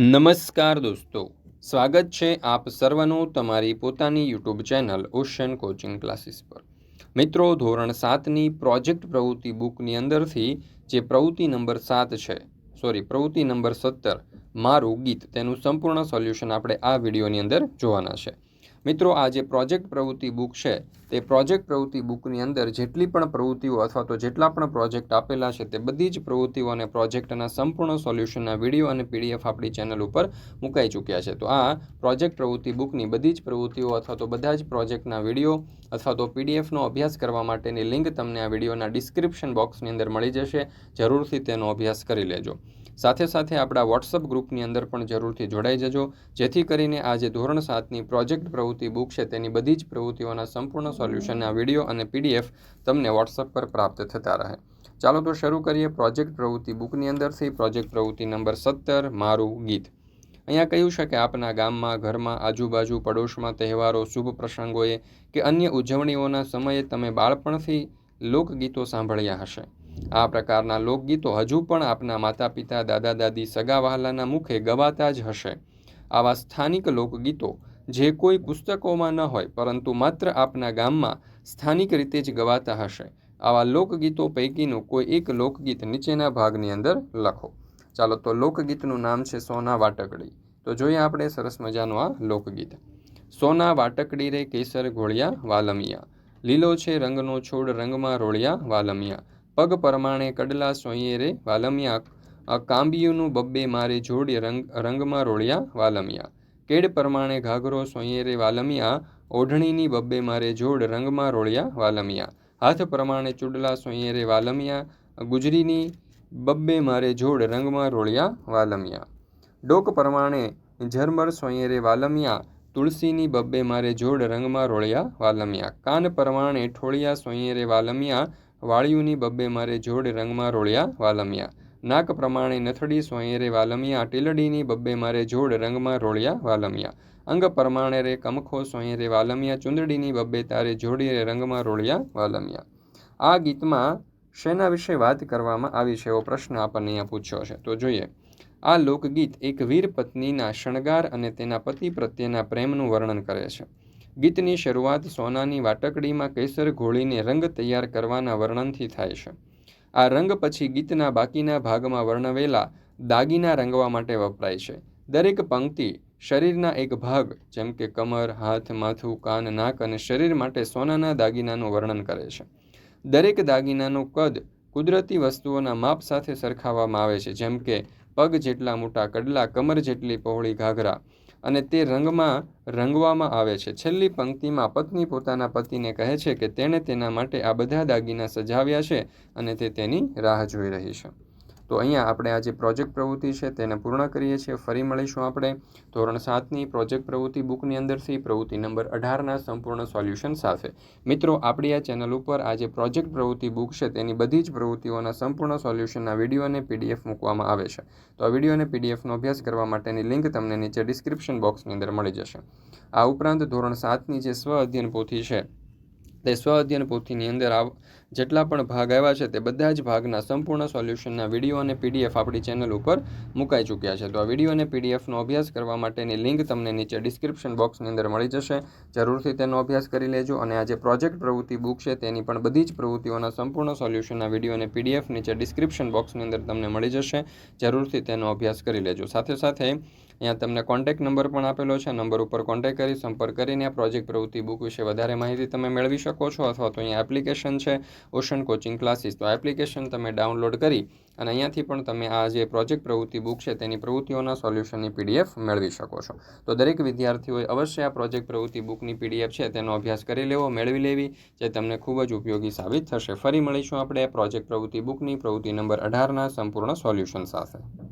નમસ્કાર દોસ્તો. સ્વાગત છે આપ સર્વનું તમારી પોતાની YouTube channel ocean coaching classes પર. મિત્રો, ધોરણ સાતની પ્રોજેક્ટ પ્રવૃત્તિ બુકની અંદરથી જે પ્રવૃત્તિ નંબર સાત છે, સોરી, પ્રવૃત્તિ નંબર સત્તર, મારું ગીત, તેનું સંપૂર્ણ સોલ્યુશન આપણે આ વિડીયોની અંદર જોવાના છે. મિત્રો, આ જે પ્રોજેક્ટ પ્રવૃત્તિ બુક છે, તે પ્રોજેક્ટ પ્રવૃત્તિ બુકની અંદર જેટલી પણ પ્રવૃત્તિઓ અથવા તો જેટલા પણ પ્રોજેક્ટ આપેલા છે, તે બધી જ પ્રવૃત્તિઓ અને પ્રોજેક્ટના સંપૂર્ણ સોલ્યુશનના વીડિયો અને પીડીએફ આપણી ચેનલ ઉપર મુકાઈ ચૂક્યા છે. તો આ પ્રોજેક્ટ પ્રવૃત્તિ બુકની બધી જ પ્રવૃત્તિઓ અથવા તો બધા જ પ્રોજેક્ટના વીડિયો અથવા તો પીડીએફનો અભ્યાસ કરવા માટેની લિંક તમને આ વિડીયોના ડિસ્ક્રિપ્શન બોક્સની અંદર મળી જશે. જરૂરથી તેનો અભ્યાસ કરી લેજો. સાથે સાથે આપણા વોટ્સઅપ ગ્રુપની અંદર પણ જરૂરથી જોડાઈ જજો. જેથી કરીને આજે ધોરણ સાતની પ્રોજેક્ટ પ્રવૃત્તિ બુક છે તેની બધી જ પ્રવૃત્તિઓના સંપૂર્ણ સોલ્યુશનના વીડિયો અને પીડીએફ તમને વોટ્સઅપ પર પ્રાપ્ત થતા રહે. ચાલો તો શરૂ કરીએ પ્રોજેક્ટ પ્રવૃત્તિ બુકની અંદરથી. પ્રોજેક્ટ પ્રવૃત્તિ નંબર સત્તર, મારું ગીત. અહીંયા કહ્યું છે કે આપના ગામમાં, ઘરમાં, આજુબાજુ, પડોશમાં તહેવારો, શુભ પ્રસંગોએ કે અન્ય ઉજવણીઓના સમયે તમે બાળપણથી લોકગીતો સાંભળ્યા હશે. આ પ્રકારના લોકગીતો હજુ પણ આપના માતા પિતા દાદા દાદી સગા વહાલાના મુખે ગવાતા જ હશે. આવા સ્થાનિક લોકગીતો જે કોઈ પુસ્તકોમાં ન હોય, પરંતુ માત્ર આપના ગામમાં સ્થાનિક રીતે જ ગવાતા હશે. આવા લોકગીતો પૈકીનું કોઈ એક લોકગીત નીચેના ભાગની અંદર લખો. ચાલો તો લોકગીતનું નામ છે સોના વાટકડી. તો જોઈએ આપણે સરસ મજાનું આ લોકગીત. સોના વાટકડી રે કેસર ઘોળિયા વાલમિયા. લીલો છે રંગનો છોડ રંગમાં રોળિયા વાલમિયા. પગ પ્રમાણે કડલા સોઈએ રે વાલમિયા. કાંબિયુનું બબ્બે મારે જોડી રંગ, રંગમાં રોળિયા વાલમિયા. કેડ પ્રમાણે ઘાઘરો રે વાલમિયા. ઓઢણીની બબ્બે મારે જોડ રંગમાં રોળિયા વાલમિયા. હાથ પ્રમાણે ચૂડલા સોઈએ રે વાલમિયા. ગુજરીની બબ્બે મારે જોડ રંગમાં રોળિયા વાલમિયા. ડોક પ્રમાણે ઝરમર સોઈએ રે વાલમિયા. તુલસીની બબ્બે મારે જોડ રંગમાં રોળિયા વાલમિયા. કાન પ્રમાણે ઠોળિયા સોઈએ રે વાલમિયા. વાળિયુંની બબ્બે મારે જોડ રંગમાં રોળ્યા વાલમિયા. નાક પ્રમાણે નથડી સોયરે વાલમિયા, ટીલડીની બબ્બે મારે જોડ રંગમાં રોળ્યા વાલમિયા. અંગ પ્રમાણે રે કમખો સોયરે વાલમિયા, ચુંદડીની બબ્બે તારે જોડી રે રંગમાં રોળ્યા વાલમિયા. આ ગીતમાં શેના વિશે વાત કરવામાં આવી છે, એવો પ્રશ્ન આપણને અહીંયા પૂછ્યો છે. તો જોઈએ. આ લોકગીત એક વીર પત્નીના શણગાર અને તેના પતિ પ્રત્યેના પ્રેમનું વર્ણન કરે છે. ગીતની શરૂઆત સોનાની વાટકડીમાં કેસર ઘોળીને રંગ તૈયાર કરવાના વર્ણનથી થાય છે. આ રંગ પછી ગીતના બાકીના ભાગમાં વર્ણવેલા દાગીના રંગવા માટે વપરાય છે. દરેક પંક્તિ શરીરના એક ભાગ, જેમ કે કમર, હાથ, માથું, કાન, નાક અને શરીર માટે સોનાના દાગીનાનું વર્ણન કરે છે. દરેક દાગીનાનું કદ કુદરતી વસ્તુઓના માપ સાથે સરખાવવામાં આવે છે, જેમ કે પગ જેટલા મોટા કડલા, કમર જેટલી પહોળી ઘાઘરા અને તે રંગમાં રંગવામાં આવે છે. છેલ્લી પંક્તિમાં પત્ની પોતાના પતિને કહે છે કે તેણે તેના માટે આ બધા દાગીના સજાવ્યા છે અને તે તેની રાહ જોઈ રહી છે. તો અહીંયા આપણે આ જે પ્રોજેક્ટ પ્રવૃત્તિ છે તેને પૂર્ણ કરીએ છીએ, ફરી મળીશું આપણે. ધોરણ સાતની પ્રોજેક્ટ પ્રવૃત્તિ બુકની અંદરથી, પ્રવૃત્તિ નંબર અઢારના સંપૂર્ણ સોલ્યુશન સાથે. મિત્રો, આપણી આ ચેનલ ઉપર આ જે પ્રોજેક્ટ પ્રવૃત્તિ બુક છે તેની બધી જ પ્રવૃત્તિઓના સંપૂર્ણ સોલ્યુશનના વીડિયો અને પીડીએફ મૂકવામાં આવે છે. તો આ વીડિયો અને પીડીએફનો અભ્યાસ કરવા માટેની લિંક તમને નીચે ડિસ્ક્રિપ્શન બોક્સની અંદર મળી જશે. આ ઉપરાંત ધોરણ સાતની જે સ્વ અધ્યયન પોથી છે તે સ્વઅધ્યયન પોથીની અંદર આવ, જેટલા પણ ભાગ આવ્યા છે તે બધા જ ભાગના સંપૂર્ણ સોલ્યુશનના વીડિયો અને પીડીએફ આપણી ચેનલ ઉપર મુકાઈ ચૂક્યા છે. તો આ વીડિયો અને પીડીએફનો અભ્યાસ કરવા માટેની લિંક તમને નીચે ડિસ્ક્રિપ્શન બોક્સની અંદર મળી જશે. જરૂરથી તેનો અભ્યાસ કરી લેજો અને આ જે પ્રોજેક્ટ પ્રવૃત્તિ બુક છે તેની પણ બધી જ પ્રવૃત્તિઓના સંપૂર્ણ સોલ્યુશનના વીડિયો અને પીડીએફ નીચે ડિસ્ક્રિપ્શન બોક્સની અંદર તમને મળી જશે. જરૂરથી તેનો અભ્યાસ કરી લેજો. સાથે સાથે અહીંયા તમને કોન્ટેક્ટ નંબર પણ આપેલો છે. નંબર ઉપર કોન્ટેક્ટ કરી, સંપર્ક કરીને આ પ્રોજેક્ટ પ્રવૃત્તિ બુક વિશે વધારે માહિતી તમે મેળવી શકો છો અથવા તો અહીંયા એપ્લિકેશન છે ઓશન કોચિંગ ક્લાસીસ તો એપ્લિકેશન તમે ડાઉનલોડ કરી અને અહીંયાથી પણ તમે આ જે પ્રોજેક્ટ પ્રવૃત્તિ બુક છે તેની પ્રવૃત્તિઓના સોલ્યુશનની પીડીએફ મેળવી શકો છો. તો દરેક વિદ્યાર્થીઓએ અવશ્ય આ પ્રોજેક્ટ પ્રવૃત્તિ બુકની પીડીએફ છે તેનો અભ્યાસ કરી લેવો, મેળવી લેવી, જે તમને ખૂબ જ ઉપયોગી સાબિત થશે. ફરી મળીશું આપણે પ્રોજેક્ટ પ્રવૃત્તિ બુકની પ્રવૃત્તિ નંબર અઢારના સંપૂર્ણ સોલ્યુશન સાથે.